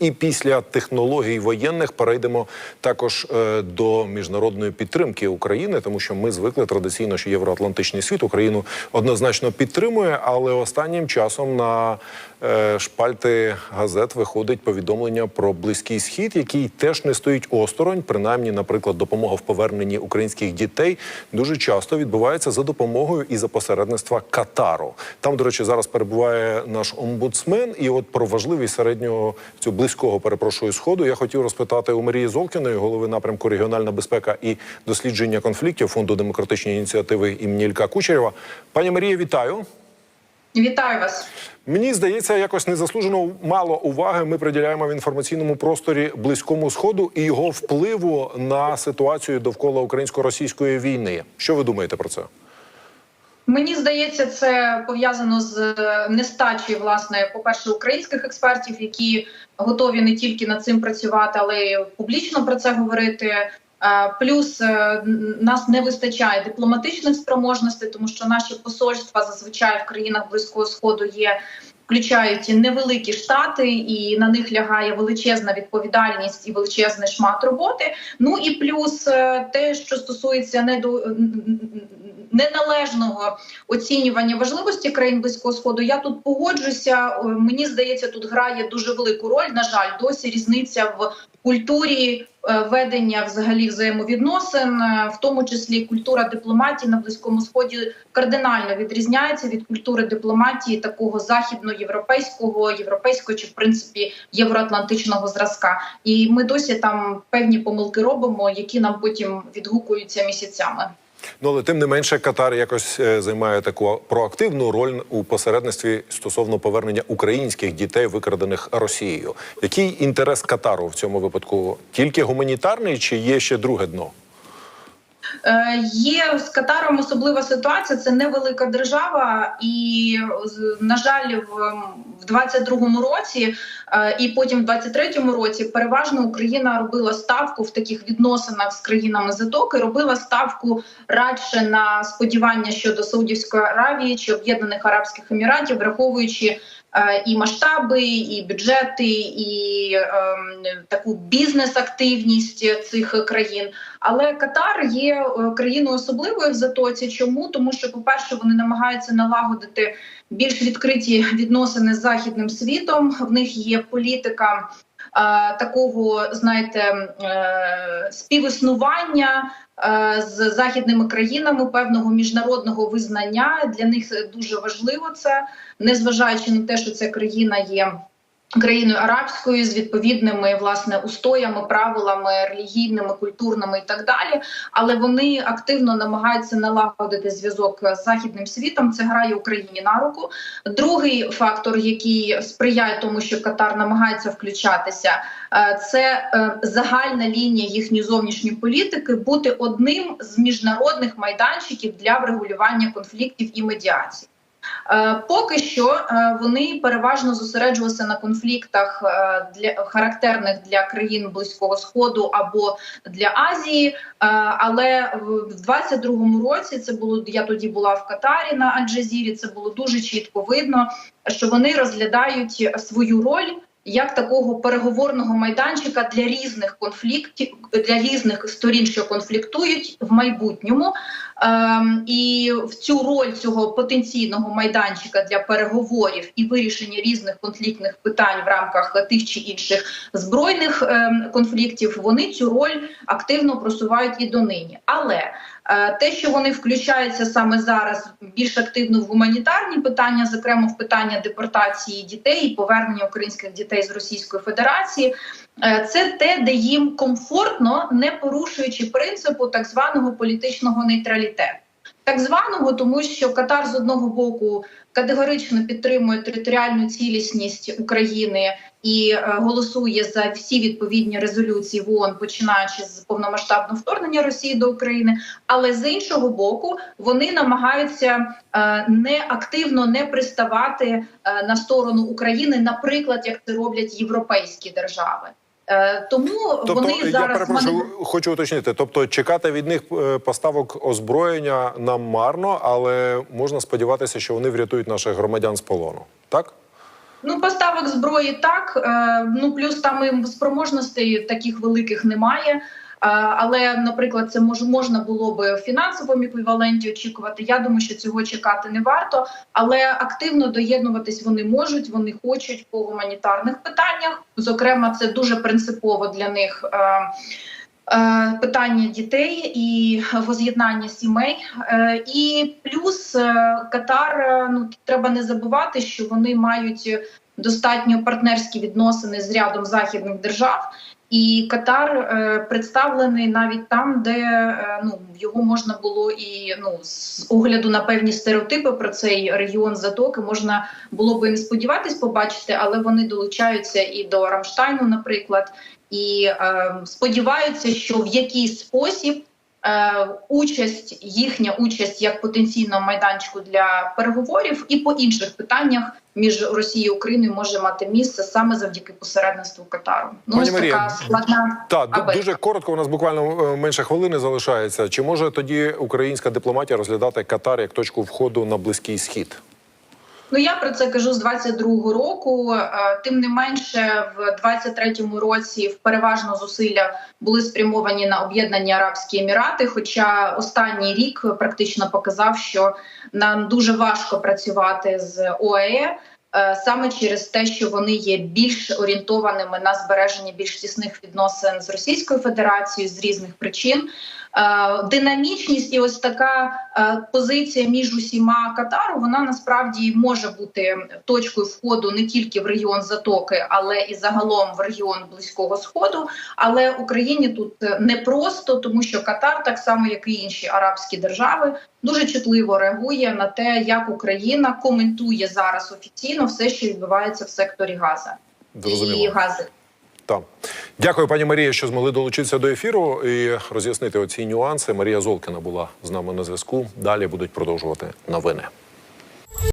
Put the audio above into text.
І після технологій воєнних перейдемо також е, до міжнародної підтримки України, тому що ми звикли традиційно, що євроатлантичний світ Україну однозначно підтримує, але останнім часом на е, шпальти газет виходить повідомлення про близький схід, який теж не стоїть осторонь. Принаймні, наприклад, допомога в поверненні українських дітей дуже часто відбувається за допомогою і за посередництва Катару. Там, до речі, зараз перебуває наш омбудсмен, і от про важливість середнього цього близького перепрошую сходу я хотів розпитати у Марії Золкіної, голови напрямку регіональна безпека і дослідження конфліктів фонду демократичної ініціативи імені Ілька Кучерєва. Пані Марія, вітаю. Вітаю вас. Мені здається, якось незаслужено мало уваги ми приділяємо в інформаційному просторі близькому сходу і його впливу на ситуацію довкола українсько-російської війни. Що ви думаєте про це? Мені здається, це пов'язано з е, нестачею, власне, по перше, українських експертів, які готові не тільки над цим працювати, але й публічно про це говорити. Е, Плюс е, нас не вистачає дипломатичних спроможностей, тому що наші посольства зазвичай в країнах близького сходу є. Включають невеликі штати, і на них лягає величезна відповідальність і величезний шмат роботи. Ну і плюс те, що стосується недо... неналежного оцінювання важливості країн близького сходу, я тут погоджуся. Е, Мені здається, тут грає дуже велику роль. На жаль, досі різниця в культурі е, ведення взагалі взаємовідносин, е, в тому числі культура дипломатії на близькому сході кардинально відрізняється від культури дипломатії такого західноєвропейського, європейського чи в принципі євроатлантичного зразка. І ми досі там певні помилки робимо, які нам потім відгукуються місяцями. Ну але тим не менше, Катар якось е, займає таку проактивну роль у посередництві стосовно повернення українських дітей, викрадених Росією. Який інтерес Катару в цьому випадку? Тільки гуманітарний чи є ще друге дно? Е, Є з Катаром особлива ситуація. Це невелика держава, і на жаль, в, в 22-му році е, і потім в 23-му році переважно Україна робила ставку в таких відносинах з країнами Затоки. Робила ставку радше на сподівання щодо Саудівської Аравії чи Об'єднаних Арабських Еміратів, враховуючи. Е, І масштаби, і бюджети, і ем, таку бізнес-активність цих країн. Але Катар є е, країною особливою в затоці. Чому тому, що, по-перше, вони намагаються налагодити більш відкриті відносини з західним світом. В них є політика такого, знаєте, е, співіснування. е, З західними країнами певного міжнародного визнання для них дуже важливо це, незважаючи на те, що ця країна є країною арабською з відповідними власне устоями, правилами релігійними, культурними і так далі. Але вони активно намагаються налагодити зв'язок з західним світом. Це грає Україні на руку. Другий фактор, який сприяє тому, що Катар намагається включатися, е, це е, загальна лінія їхньої зовнішньої політики бути одним з міжнародних майданчиків для врегулювання конфліктів і медіації. Е, Поки що е, вони переважно зосереджувалися на конфліктах е, для характерних для країн близького сходу або для Азії. Але в 22-му році це було я тоді була в Катарі на Аль-Джазірі. Це було дуже чітко видно, що вони розглядають свою роль. Як такого переговорного майданчика для різних конфліктів для різних сторін, що конфліктують в майбутньому, Ем, і в цю роль цього потенційного майданчика для переговорів і вирішення різних конфліктних питань в рамках тих чи інших збройних ем, конфліктів, вони цю роль активно просувають і донині. Але те, що вони включаються саме зараз більш активно в гуманітарні питання, зокрема в питання депортації дітей і повернення українських дітей з Російської Федерації. Е, Це те, де їм комфортно, не порушуючи принципу так званого політичного нейтралітету. Так званого, тому що Катар з одного боку категорично підтримує територіальну цілісність України і е, голосує за всі відповідні резолюції в ООН, починаючи з повномасштабного вторгнення Росії до України. Але з іншого боку, вони намагаються е, не активно не приставати е, на сторону України, наприклад, як це роблять європейські держави. Е, Тому Тобто, вони я зараз перепрошую, мани- хочу уточнити. Тобто, чекати від них е, поставок озброєння нам марно, але можна сподіватися, що вони врятують наших громадян з полону. Так? Ну, поставок зброї так. Е, ну плюс там і спроможностей таких великих немає. Але, наприклад, це мож, можна було би в фінансовому еквіваленті очікувати. Я думаю, що цього чекати не варто, але активно доєднуватись вони можуть, вони хочуть по гуманітарних питаннях. Зокрема, це дуже принципово для них. Е, е, Питання дітей і воз'єднання сімей, Е, і плюс Катар. Ну треба не забувати, що вони мають достатньо партнерські відносини з рядом західних держав, і Катар е, представлений навіть там, де е, ну його можна було і ну з огляду на певні стереотипи про цей регіон затоки можна було би не сподіватись побачити, але вони долучаються і до Рамштайну, наприклад, і е, сподіваються, що в якийсь спосіб. Е, участь, їхня участь як потенційного майданчику для переговорів, і по інших питаннях між Росією і Україною може мати місце саме завдяки посередництву Катару. Ну Пані Марія, така складна та дуже коротко. У нас буквально е, менше хвилини залишається. Чи може тоді українська дипломатія розглядати Катар як точку входу на близький схід? Ну я про це кажу з 22-го року. Е, Тим не менше, в 23-му році в переважно зусилля були спрямовані на об'єднані Арабські Емірати. Хоча останній рік практично показав, що нам дуже важко працювати з ОАЕ. е, Саме через те, що вони є більш орієнтованими на збереження більш тісних відносин з Російською Федерацією з різних причин, динамічність і ось така е, позиція між усіма Катару, вона насправді може бути точкою входу не тільки в регіон Затоки, але і загалом в регіон Близького Сходу. Але Україні тут е, непросто, тому що Катар, так само як і інші арабські держави, дуже чутливо реагує на те, як Україна коментує зараз офіційно все, що відбувається в секторі Газа і Гази. Так. Дякую, пані Марія, що змогли долучитися до ефіру і роз'яснити оці нюанси. Марія Золкіна була з нами на зв'язку. Далі будуть продовжувати новини.